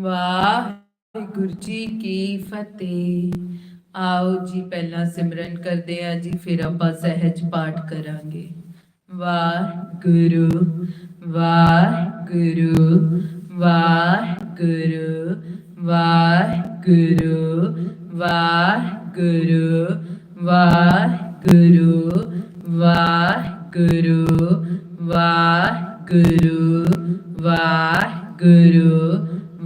ਵਾਹਿਗੁਰੂ ਜੀ ਕੀ ਫਤਿਹ। ਆਓ ਜੀ, ਪਹਿਲਾਂ ਸਿਮਰਨ ਕਰਦੇ ਆ ਜੀ, ਫਿਰ ਆਪਾਂ ਸਹਿਜ ਪਾਠ ਕਰਾਂਗੇ। ਵਾਹਿਗੁਰੂ ਵਾਹਿਗੁਰੂ ਵਾਹਿਗੁਰੂ ਵਾਹਿਗੁਰੂ ਵਾਹਿਗੁਰੂ ਵਾਹਿਗੁਰੂ ਵਾਹਿਗੁਰੂ ਵਾਹਿਗੁਰੂ ਵਾਹਿਗੁਰੂ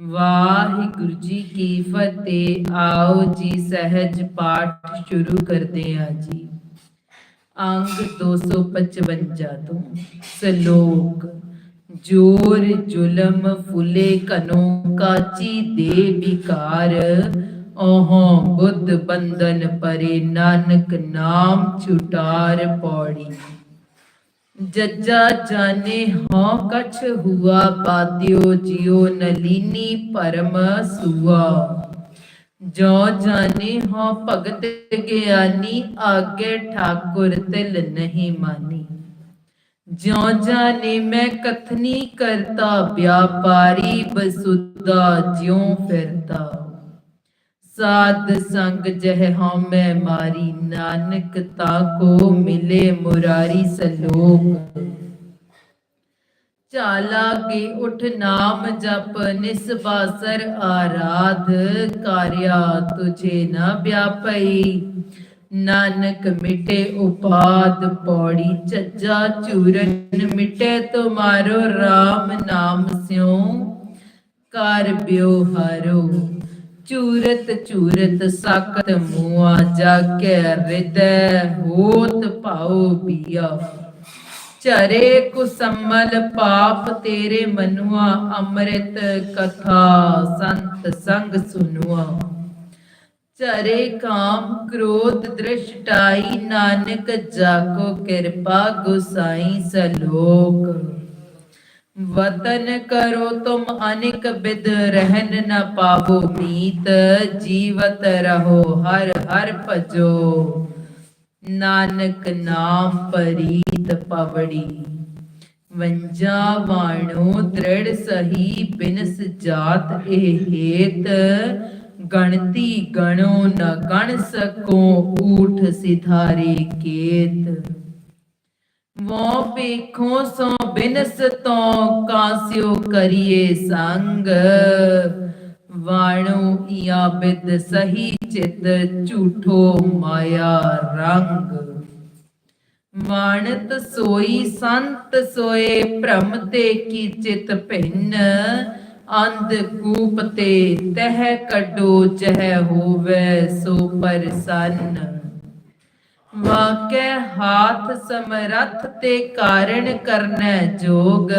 ਵਾਹਿਗੁਰੂ ਜੀ ਕੀ ਫਤਿਹ। ਆਓ ਜੀ, ਸਹਿਜ ਪਾਠ ਸ਼ੁਰੂ ਕਰਦੇ ਹਾਂ ਜੀ। ਅੰਗ 255 ਤੋਂ ਸ਼ਲੋਕ, ਜੋਰ ਜ਼ੁਲਮ ਫੁਲੇ ਕਨੋ ਕਾਚੀ ਦੇ ਵਿਕਾਰ ਓਹ ਬੁੱਧ ਬੰਧਨ ਪਰੇ ਨਾਨਕ ਨਾਮ ਛੁਟਾਰ ਪੌੜੀ। ਜੱਜਾ ਜਾਣੇ ਹਉ ਕਛ ਹੁਆ, ਬਾਦਿਓ ਜਿਉ ਨਲੀਨੀ ਪਰਮ ਸੁਆ। ਜੋ ਜਾਣੇ ਹਉ ਭਗਤ ਗਿਆਨੀ, ਆਗੇ ਠਾਕੁਰ ਤਿਲ ਨਹੀਂ ਮਾਨੀ। ਜਿਉ ਜਾਣੇ ਮੈਂ ਕਥਨੀ ਕਰਤਾ, ਵਿਆਪਾਰੀ ਬਸੁੱਦਾ ਜਿਉ ਫਿਰਤਾ। ਸਾਧ ਸੰਗ ਜਹ ਹਉਮੈ ਮਾਰੀ, ਨਾਨਕ ਤਾ ਕੋ ਮਿਲੇ ਮੁਰਾਰੀ ਸਲੋਕ। ਚਾਲਾਗੇ ਉਠ ਨਾਮ ਜਪ ਨਿਸਬਾਸਰ ਆਰਾਧ ਕਾਰਿਆ ਤੁਝੇ ਨਾ ਵਿਆਪਈ। ਨਾਨਕ ਮਿਟੇ ਉਪਾਦ ਪੌੜੀ ਚੱਜਾ ਚੂਰਨ ਮਿਟੇ ਤੁਮਾਰੋ RAM ਨਾਮ ਸਿਉ। ਕਰ ਬਿਓ ਹਰੋ ਚੂਰਤ ਚੂਰਤ ਸਾਕਤ ਮੂਆ ਜਾ ਕੇ ਹੋਤ ਭਾਉ ਬੀਆ ਚਰੇ ਕੁਸਮਲ ਪਾਪ ਤੇਰੇ ਮਨੁਆ, ਅੰਮ੍ਰਿਤ ਕਥਾ ਸੰਤ ਸੰਗ ਸੁਨੁਆ। ਚਰੇ ਕਾਮ ਕ੍ਰੋਧ ਦ੍ਰਿਸ਼ਟਾਈ, ਨਾਨਕ ਜਾਕੋ ਕਿਰਪਾ ਗੁਸਾਈ ਸਲੋਕ। वतन करो तुम अनेक विद रहन न पावो मीत जीवत रहो हर हर भजो नानक नाम परीत पवड़ी ਵੰਜਾ ਵਾਣੋ ਦ੍ਰਿੜ ਸਹੀ ਬਿਨਸ ਜਾਤ ਇਹ ਹੇਤ ਗਣਤੀ ਗਣੋ ਨ ਗਣ ਸਕੋ ਊਠ ਸਿਧਾਰੇ ਕੇਤ ਵੋ ਵੇਖੋ ਸੋ ਬਿਨਸ ਤੋਂ ਕਾਸਿਓ ਕਰੀਏ ਸੰਗ। ਵਾਣੋ ਇਆ ਬਿਦ ਸਹੀ ਚਿਤ ਝੂਠੋ ਮਾਇਆ ਰੰਗ। ਵਾਣਤ ਸੋਈ ਸੰਤ ਸੋਏ ਭ੍ਰਮ ਤੇ ਕੀ ਚਿਤ ਭਿੰਨ। ਅੰਧ ਕੂਪ ਤੇ ਤਹਿ ਕੱਢੋ ਜਹ ਹੋਵੇ ਸੋ ਪਰਸੰਨ। ਵਾਕੇ ਹਾਥ ਸਮਰੱਥ ਤੇ ਕਾਰਣ ਕਰਨੈ ਜੋਗ,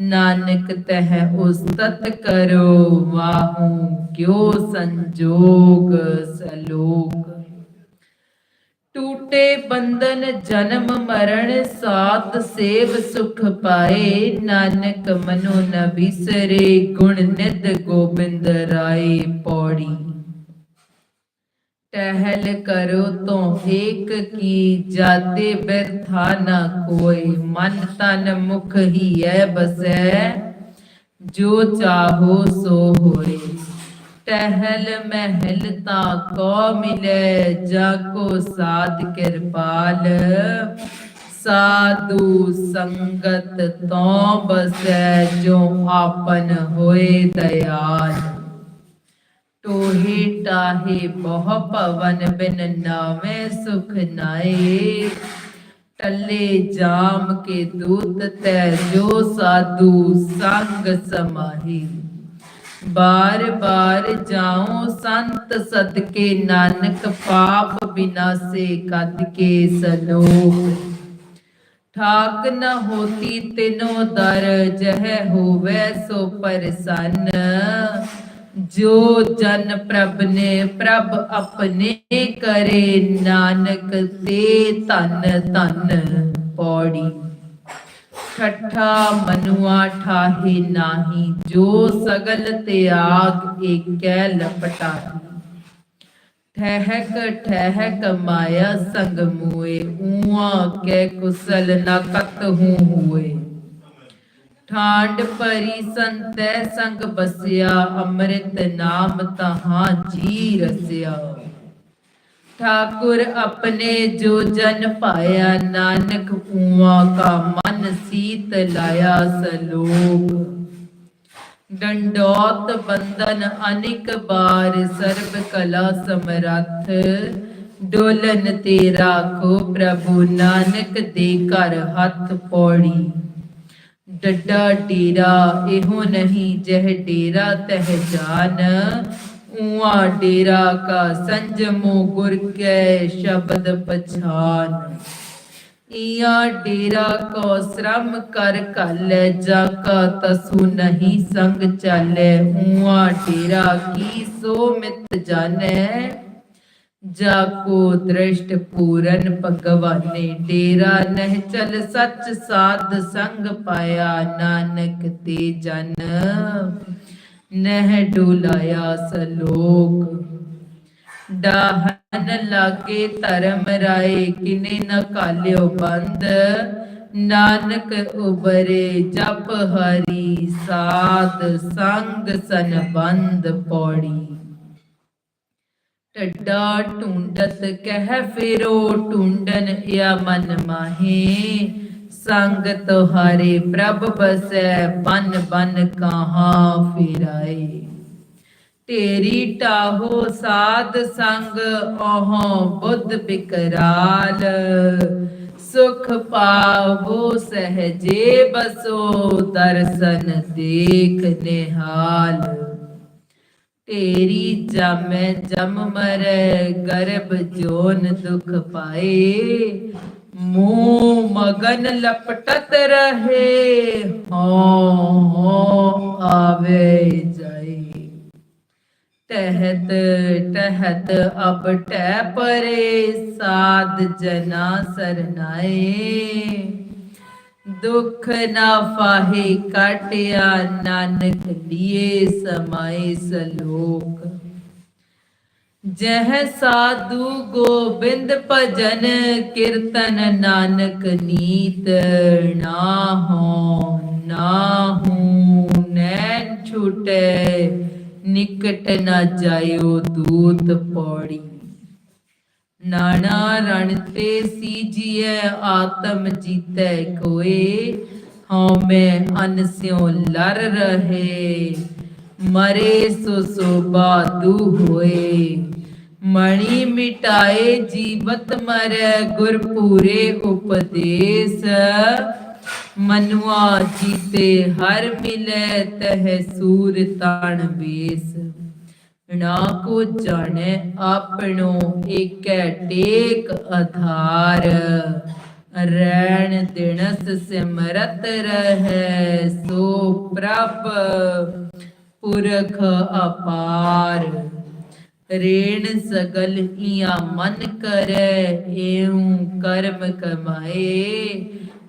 ਨਾਨਕ ਤਹ ਉਸਤਤ ਕਰੋ, ਵਾਹੂ ਕਿਉ ਸੰਜੋਗ ਸਲੋਕ। ਟੂਟੇ ਬੰਧਨ ਜਨਮ ਮਰਨ ਸਾਤ ਸੇਵ ਸੁਖ ਪਾਏ, ਨਾਨਕ ਮਨੋ ਨ ਬਿਸਰੇ ਗੁਣ ਨਿਦ ਗੋਬਿੰਦ ਰਾਏ ਪੌੜੀ। ਟਹਿਲ ਕਰੋ ਤੋ ਏਕ ਕੀ ਜਾਤੇ ਬਿਰਥਾ ਨ ਕੋਈ। ਮਨ ਤਨ ਮੁਖ ਹੀ ਐ ਬਸੈ, ਜੋ ਚਾਹੋ ਸੋ ਹੋਏ। ਟਹਿਲ ਮਹਿਲ ਤਾ ਕੋ ਮਿਲੇ, ਜਾ ਕੋ ਸਾਧ ਕਿਰਪਾਲ। ਸਾਧੂ ਸੰਗਤ ਤੋਂ ਬਸੈ, ਜੋ ਆਪਨ ਹੋਏ ਦਇਆਲ। ਟੋਹੇ ਟਾਹੇ ਬਹੁ ਪਵਨ ਬਿਨ ਨਾਵੇਂ ਸੁਖ ਨਾਏ। ਟੱਲੇ ਜਾਮ ਕੇ ਦੂਤ ਤੈ ਜੋ ਸਾਧੂ ਸੰਗ ਸਮਾਹੀ। ਬਾਰ ਬਾਰ ਜਾਉ ਸੰਤ ਸਦਕੇ ਨਾਨਕ ਪਾਪ ਬਿਨਾਸੇ ਕਦ ਕੇ ਸਲੋਕ। ਠਾਕ ਨ ਹੋਤੀ ਤਿਨੋ ਦਰ ਜਹ ਹੋਵੇ ਸੋ ਪਰਸਨ। ਜੋ ਜਨ ਪ੍ਰਭ ਨੇ ਪ੍ਰਭ ਆਪਣੇ ਕਰੇ, ਨਾਨਕ ਤੇ ਧਨ ਧਨ ਪੌੜੀ। ਠੱਠਾ ਮਨੁਆ ਠਾਹੇ ਨਾਹੀ, ਜੋ ਸਗਲ ਤਿਆਗ ਏਕੈ ਲਪਟਾਹੀ। ਠਹਿਕ ਠਹਿਕ ਮਾਇਆ ਸੰਗ ਮੂਏ, ਊਆ ਕੈ ਕੁਸਲ ਨਾ ਕਤ ਹੂੰ ਹੋਏ। ਠਾਂਡ ਪਰੀ ਸੰਤੈ ਸੰਗ ਬਸਿਆ, ਅੰਮ੍ਰਿਤ ਨਾਮ ਤਹਾਂ ਜੀ ਰਸਿਆ। ਠਾਕੁਰ ਆਪਣੇ ਜੋ ਜਨ ਪਾਇਆ ਨਾਨਕ ਊਆ ਕਾ ਮਨ ਸੀਤ ਲਾਇਆ ਸਲੋਕ। ਡੰਡੋਤ ਬੰਦਨ ਅਨਿਕ ਬਾਰ, ਸਰਬ ਕਲਾ ਸਮਰੱਥ। ਡੋਲਨ ਤੇ ਰਾਖੋ ਪ੍ਰਭੂ, ਨਾਨਕ ਦੇ ਘਰ ਹੱਥ ਪੌੜੀ। ਡੱਡਾ ਡੇਰਾ, ਇਹੋ ਨਹੀਂ ਜਹ ਡੇਰਾ ਤਹ ਜਾਨ। ਊਆ ਡੇਰਾ ਕਾ ਸੰਜਮੋ ਗੁਰ ਕੈ ਸ਼ਬਦ ਪਛਾਨ। ਈਆ ਡੇਰਾ ਕੋ ਸ਼ਰਮ ਕਰ ਕਲੈ ਜਾ ਕਾ ਤਸੂ ਨਹੀਂ ਸੰਗ ਚਾਲੇ। ਊਆ ਡੇਰਾ ਕੀ ਸੋ ਮਿਤ ਜਾਣੈ। ਜਾ ਕੋ ਦ੍ਰਿਸ਼ਟ ਪੂਰਨ ਭਗਵਾਨੇ, ਡੇਰਾ ਨਹਿ ਚਲ ਸੱਚ ਸਾਧ ਸੰਗ ਪਾਇਆ, ਨਾਨਕ ਤੇ ਜਨ। ਨਹਿ ਡੁਲਾਇਆ ਸਲੋਕ। ਡਾਹਨ ਲਾਗੇ ਧਰਮ ਰਾਏ, ਕਿਨੇ ਨ ਕਾਲਿਓ ਬੰਦ। ਨਾਨਕ ਉਬਰੇ ਜਪ ਹਰੀ, ਸਾਧ ਸੰਗ ਸੰਬੰਧ ਪੌੜੀ। ਟੱਡਾ ਟੁੰਡਤ ਕਹਿ ਫਿਰੋ, ਟੁੰਡਨ ਇਆ ਮਨ ਮਾਹੇ। ਸੰਗ ਤੁਹਾਰੇ ਪ੍ਰਭ ਬਸੈ ਬਨ ਬਨ ਕਹਾ ਫਿਰਾਏ। ਤੇਰੀ ਟਾਹੋ ਸਾਧ ਸੰਗ ਓਹ ਬੁੱਧ ਬਿਕਰਾਲ। ਸੁਖ ਪਾਵੋ ਸਹਜੇ ਬਸੋ, ਦਰਸ਼ਨ ਦੇਖ ਨਿਹਾਲ। ਤੇਰੀ ਜਮੈ, ਜਮ ਮਰੈ, ਗਰਭ ਜੋਨ ਦੁਖ ਪਾਏ। ਮੂਹ ਮਗਨ ਲਪਟਤ ਰਹੇ ਹੋ ਹੋ ਆਵੇ ਜਾਏ। ਟਹਿਤ ਟਹਿਤ ਅਬ ਟੈ ਪਰੇ, ਸਾਧ ਜਨਾ ਸਰਨਾਏ। ਦੁਖ ਨਾ ਫਾਹੇ ਕਾਟਿਆ, ਨਾਨਕ ਲੀਏ ਸਮਾਏ ਸਲੋਕ। ਜਹ ਸਾਧੂ ਗੋਬਿੰਦ ਭਜਨ, ਕੀਰਤਨ ਨਾਨਕ ਨੀਤ ਨਾ ਹੋ ਨਾ ਹੂੰ ਨੈਣ ਛੁਟੇ, ਨਿਕਟ ਨਾ ਜਾਇਓ ਦੂਤ ਪੌੜੀ। ਨਾਣਾ ਰਣ ਤੇ ਸੀਜੀਐ ਆਤਮ ਜੀਤੈ ਕੋਏ। ਹਉ ਅਨ ਸਿਉ ਲਰ ਰਹੇ। ਮਰੇ ਸੋ ਸੋ ਬਾਦੂ ਹੋਏ। ਮਣੀ ਮਿਟਾਏ ਜੀਵਤ ਮਰੈ ਗੁਰ ਪੂਰੇ ਉਪਦੇਸ। ਮਨੁਆ ਜੀਤੇ ਹਰ ਮਿਲੈ, ਤਹ ਸੂਰ ਤਾਣ ਬੇਸ। ਨਾ ਕੋ ਜਾਣੈ ਆਪਣੋ ਏਕੈ ਟੇਕ ਆਧਾਰ ਰੈਣ ਦਿਨਸ ਸਿਮਰਤ ਰਹੈ ਸੋ ਪ੍ਰਭ ਪੁਰਖ ਅਪਾਰ। ਰੇਣ ਸਗਲ ਈਆ ਮਨ ਕਰੈ, ਏਉ ਕਰਮ ਕਮਾਏ।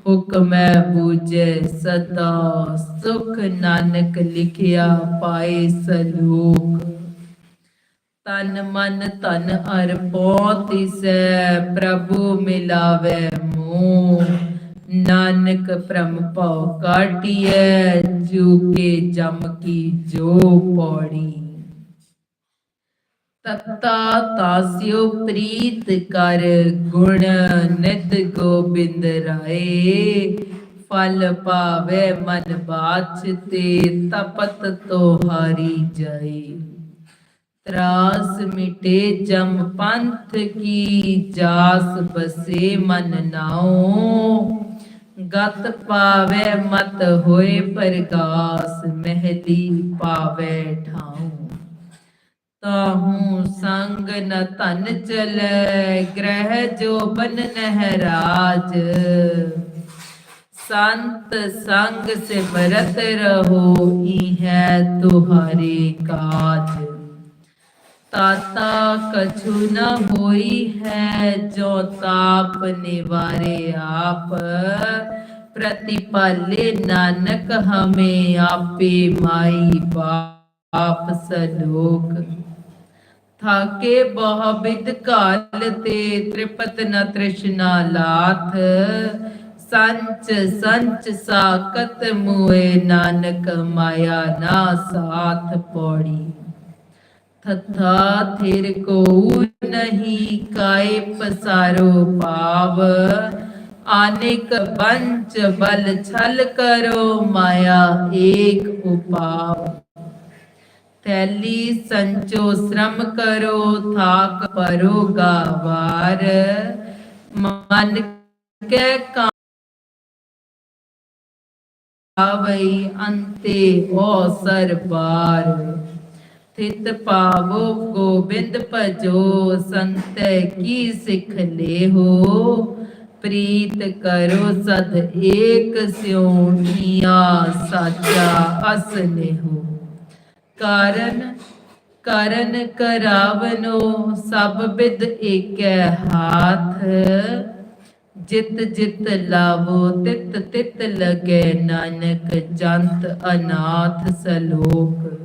ਹੁਕਮੈ ਬੂਝੈ ਸਦਾ ਸੁਖ ਨਾਨਕ ਲਿਖਿਆ ਪਾਏ ਸਲੋਕ। ਤਨ ਮਨ ਧਨ ਅਰਪੋ ਤਿਸੈ ਪ੍ਰਭੂ ਮਿਲਾਵੇ ਮੋਹ। ਨਾਨਕ ਭ੍ਰਮ ਭਉ ਕਾਟਿਐ, ਜੂਕੇ ਜਮ ਕੀ ਜੋ ਪੌੜੀ। ਤਤਾ ਤਾਸਿਓ ਪ੍ਰੀਤ ਕਰ, ਗੁਣ ਨਿਤ ਗੋਬਿੰਦ ਰਾਏ। ਫਲ ਪਾਵੇ ਮਨ ਬਾਚ ਤੇ, ਤਪਤ ਤੋਹਾਰੀ ਜਾਏ। ਤਰਾਸ ਮਿਟੇ ਜਮ ਪੰਥ ਕੀ ਜਾਸ ਬਸੇ ਮਨ ਨਾਉ। ਗਤ ਪਾਵੇ ਮਤ ਹੋਏ ਪ੍ਰਗਾਸ ਮਹਿਲੀ ਪਾਵੇ ਠਾਉ। ਤਾਹੂ ਸੰਗ ਨ ਧਨ ਚਲੈ, ਗ੍ਰਹਿ ਜੋ ਬਨ ਨਹਿ ਰਾਜ। ਸੰਤ ਸੰਗ ਸਿਮਰਤ ਰਹੋ ਹੈ ਤੁਹਾਰੇ ਕਾਜ। ਤਾਤਾ ਕਛੂ ਨ ਹੋਈ ਹੈ, ਜੋ ਤਾਪ ਨਿਵਾਰੇ ਆਪ। ਪ੍ਰਤਿਪਾਲੇ ਨਾਨਕ ਹਮੇ ਆਪੇ ਮਾਈ ਬਾਪ ਸਲੋਕ। ਥਾਕੇ ਬਹੁ ਬਿਦ ਕਾਲ ਤੇ ਤ੍ਰਿਪਤ ਨ ਤ੍ਰਿਸ਼ਨਾ ਲਾਥ। ਸੰਚ ਸੰਚ ਸਾਕਤ ਮੁਏ ਨਾਨਕ ਮਾਇਆ ਨਾ ਸਾਥ ਪੌੜੀ। ਤਥਾ ਥਿਰ ਕੋ ਨਹੀਂ ਕਾਇ ਪਸਾਰੋ ਪਾਵ। ਆਨਿਕ ਬੰਚ ਬਲ ਛਲ ਕਰੋ ਮਾਇਆ ਏਕ ਉਪਾਵ। ਥੈਲੀ ਸੰਚੋ ਸ਼ਰਮ ਕਰੋ ਥਾਕ ਪਰੋ ਗਾਵਾਰ। ਮਨ ਕੈ ਕਾਵਈ ਅੰਤੇ ਓ ਸਰਬਾਰ। ਸਥਿਤ ਪਾਵੋ ਗੋਬਿੰਦ ਭਜੋ, ਸੰਤ ਕੀ ਸਿਖ ਲੇਹੋ? ਪ੍ਰੀਤ ਕਰੋ ਸਦ ਏਕ ਸਿਉ ਨੀਆ ਸਾਚਾ ਅਸ ਲੇਹੋ। ਕਾਰਨ, ਕਰਨ ਕਰਾਵਨੋ, ਸਭ ਬਿਦ ਏਕੈ ਹਾਥ। ਜਿਤ ਜਿਤ ਲਾਵੋ, ਤਿਤ ਤਿਤ ਲਗੇ ਨਾਨਕ, ਜੰਤ ਅਨਾਥ ਸਲੋਕ।